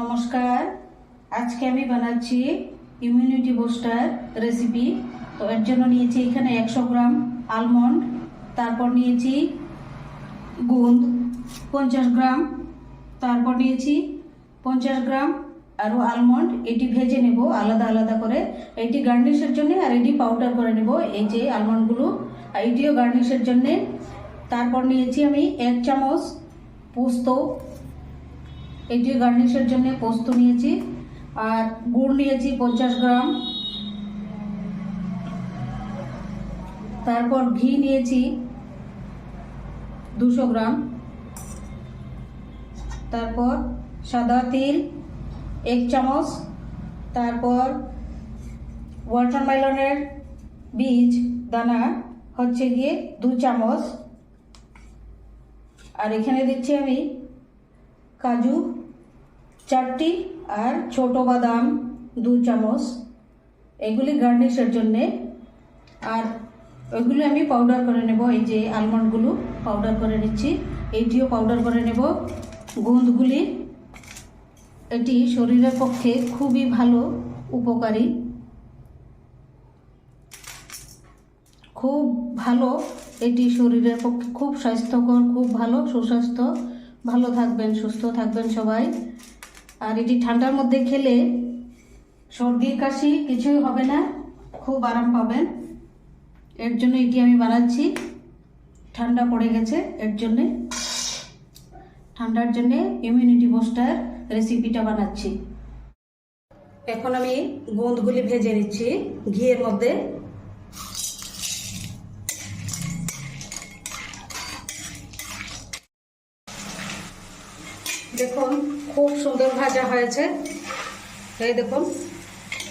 নমস্কার। আজকে আমি বানাচ্ছি ইমিউনিটি বুস্টার রেসিপি তো এর জন্য নিয়েছি এখানে একশো গ্রাম আলমন্ড তারপর নিয়েছি গুঁদ পঞ্চাশ গ্রাম, তারপর নিয়েছি পঞ্চাশ গ্রাম আরও আলমন্ড এটি ভেজে নেব আলাদা আলাদা করে। এটি গার্নিশের জন্য আর এটি পাউডার করে নেব এই যে আলমন্ডগুলো আর এটিও গার্নিশের জন্যে। তারপর নিয়েছি আমি এক চামচ পোস্ত। এটি গার্নিশের জন্য পোস্ত নিয়েছি আর গুড় নিয়েছি পঞ্চাশ গ্রাম। তারপর ঘি নিয়েছি দুশো গ্রাম। তারপর সাদা তিল, এক চামচ। তারপর ওয়াটারমেলনের বীজ, দানা, হচ্ছে গিয়ে দু চামচ। আর এখানে দিচ্ছি আমি কাজু। চারটি আর ছোট বাদাম দু চামচ। এগুলি গার্নিশের জন্যে। আর ওইগুলি আমি পাউডার করে নেব, এই যে আলমন্ডগুলো পাউডার করে নিচ্ছি। এইটিও পাউডার করে নেব। গোঁদগুলি এটি শরীরের পক্ষে খুবই ভালো, উপকারী। খুব ভালো, এটি শরীরের পক্ষে খুব স্বাস্থ্যকর, খুব ভালো, সুস্বাস্থ্য। ভালো থাকবেন, সুস্থ থাকবেন সবাই। আর এটি ঠান্ডার মধ্যে খেলে সর্দি, কাশি কিছুই হবে না, খুব আরাম পাবেন। এর জন্য এটি আমি বানাচ্ছি। ঠান্ডা পড়ে গেছে এর জন্যে। ঠান্ডার জন্যে ইমিউনিটি বুস্টার রেসিপিটা বানাচ্ছি। এখন আমি গোঁদগুলি ভেজে নিচ্ছি ঘিয়ের মধ্যে। দেখুন, খুব সুন্দর ভাজা হয়েছে। এই দেখুন,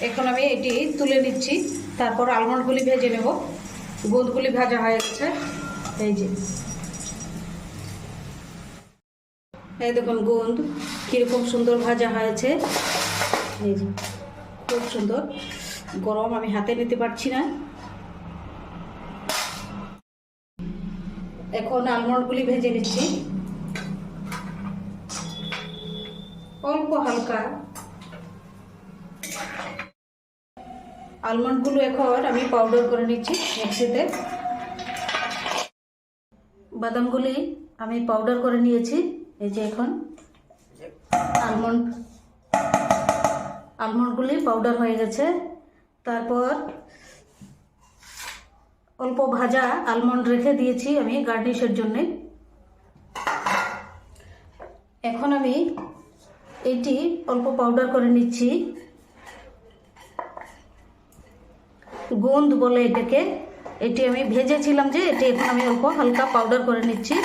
এখন আমি এটি তুলে নিচ্ছি। তারপর আলমন্ডগুলি ভেজে নেব। গোঁদগুলি ভাজা হয়ে গেছে। এই যে। এই দেখুন গোঁদ কীরকম সুন্দর ভাজা হয়েছে। এই যে, খুব সুন্দর। গরম আমি হাতে নিতে পারছি না। এখন আলমন্ডগুলি ভেজে নিচ্ছি। অল্প হালকা। আলমন্ডগুলো এখন আমি পাউডার করে নিচ্ছি মিক্সিতে। বাদামগুলি আমি পাউডার করে নিয়েছি, এই যে এখন। আলমন্ড, আলমন্ডগুলি পাউডার হয়ে গেছে। তারপর অল্প ভাজা আলমন্ড রেখে দিয়েছি আমি গার্নিশের জন্যে। এখন আমি এটি অল্প পাউডার করে নিচ্ছি। গোন্দ বলে এটাকে। এটি আমি ভেজেছিলাম যে এটি এখন আমি অল্প হালকা পাউডার করে নিচ্ছি।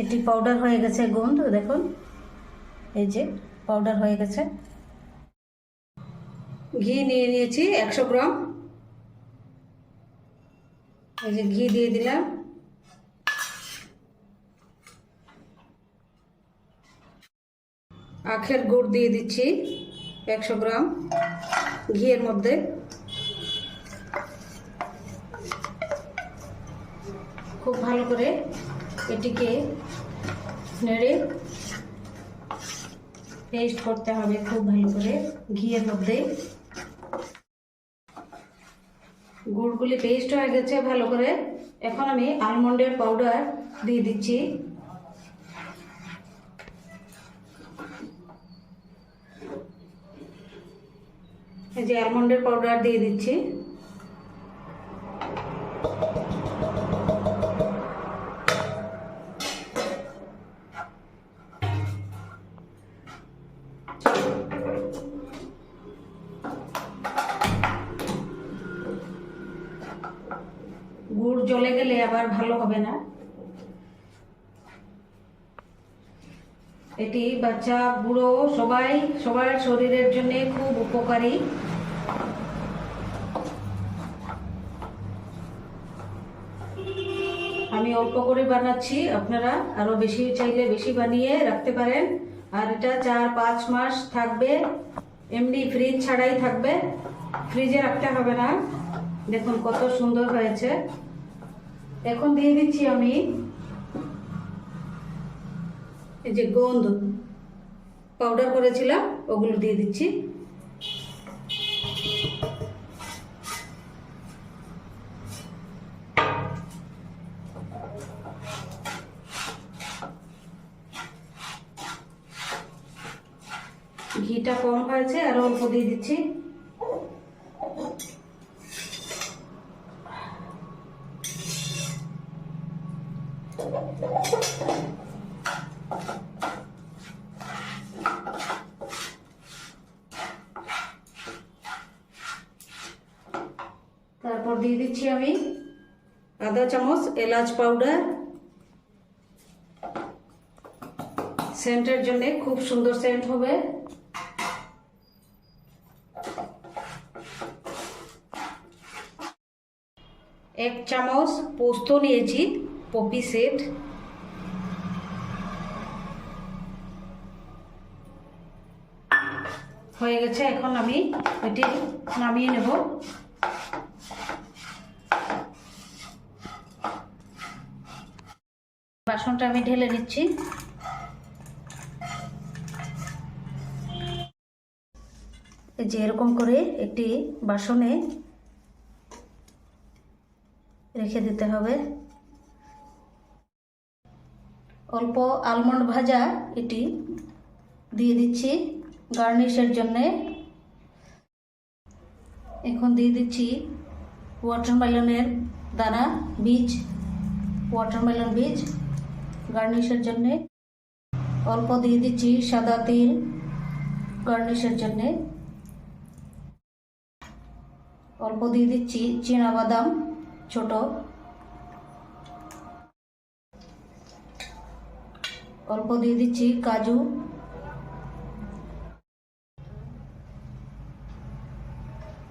এটি পাউডার হয়ে গেছে গোন্দ দেখুন। এই যে পাউডার হয়ে গেছে। ঘি নিয়ে নিয়েছি একশো গ্রাম। এই যে ঘি দিয়ে দিলাম। আখের গুড় দিয়ে দিচ্ছি একশো গ্রাম ঘিয়ের মধ্যে। খুব ভালো করে এটিকে নেড়ে পেস্ট করতে হবে খুব ভালো করে ঘিয়ের মধ্যে। গুড়গুলি পেস্ট হয়ে গেছে ভালো করে। এখন আমি আলমন্ডের পাউডার দিয়ে দিচ্ছি। যে আলমন্ডের পাউডার দিয়ে দিচ্ছি। গুড় জ্বলে গেলে আবার ভালো হবে না। এটি বাচ্চা, বুড়ো, সবাই, সবার শরীরের জন্য খুব উপকারী। আমি অল্প করে বানাচ্ছি, আপনারা আরও বেশি চাইলে বেশি বানিয়ে রাখতে পারেন। আর এটা চার, পাঁচ মাস থাকবে। এমনি ফ্রিজ ছাড়াই থাকবে। ফ্রিজে রাখতে হবে না। দেখুন কত সুন্দর হয়েছে। এখন দিয়ে দিচ্ছি আমি এই যে গন্ধ। পাউডার করেছিলাম, ওগুলো দিয়ে দিচ্ছি। হয়েছে, আর অল্প দিয়ে দিচ্ছি। তারপর দিয়ে দিচ্ছি আমি আধা চামচ, এলাচ পাউডার সেন্টের জন্য খুব সুন্দর সেন্ট হবে। এক চামচ পোস্ত নিয়েছি, পপি সেট। হয়ে গেছে, এখন আমি এটি নামিয়ে নেব। বাসনটা আমি ঢেলে নিচ্ছি। যে এরকম করে একটি বাসনে রেখে দিতে হবে। অল্প আলমন্ড ভাজা এটি দিয়ে দিচ্ছি গার্নিশের জন্যে। এখন দিয়ে দিচ্ছি ওয়াটারমেলনের দানা, বীজ ওয়াটারমেলন বীজ গার্নিশের জন্যে। অল্প দিয়ে দিচ্ছি সাদা তিল গার্নিশের জন্যে। অল্প দিয়ে দিচ্ছি বাদাম ছোট। অল্প দিয়ে দিচ্ছি কাজু।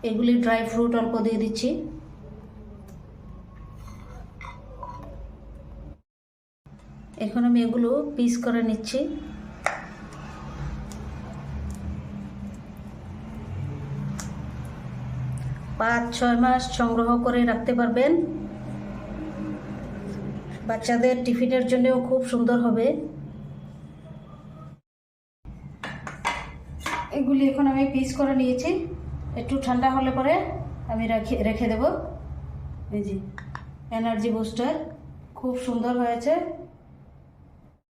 এগুলি ড্রাই ফ্রুট অল্প দিয়ে দিচ্ছি। এখন আমি এগুলো পিস করে নিচ্ছি। পাঁচ ছয় মাস সংগ্রহ করে রাখতে পারবেন। বাচ্চাদের টিফিনের জন্যও খুব সুন্দর হবে। এগুলি এখন আমি পিস করে নিয়েছি। একটু ঠান্ডা হলে পরে আমি রেখে রেখে দেব। এই যে, এনার্জি বুস্টার, খুব সুন্দর হয়েছে।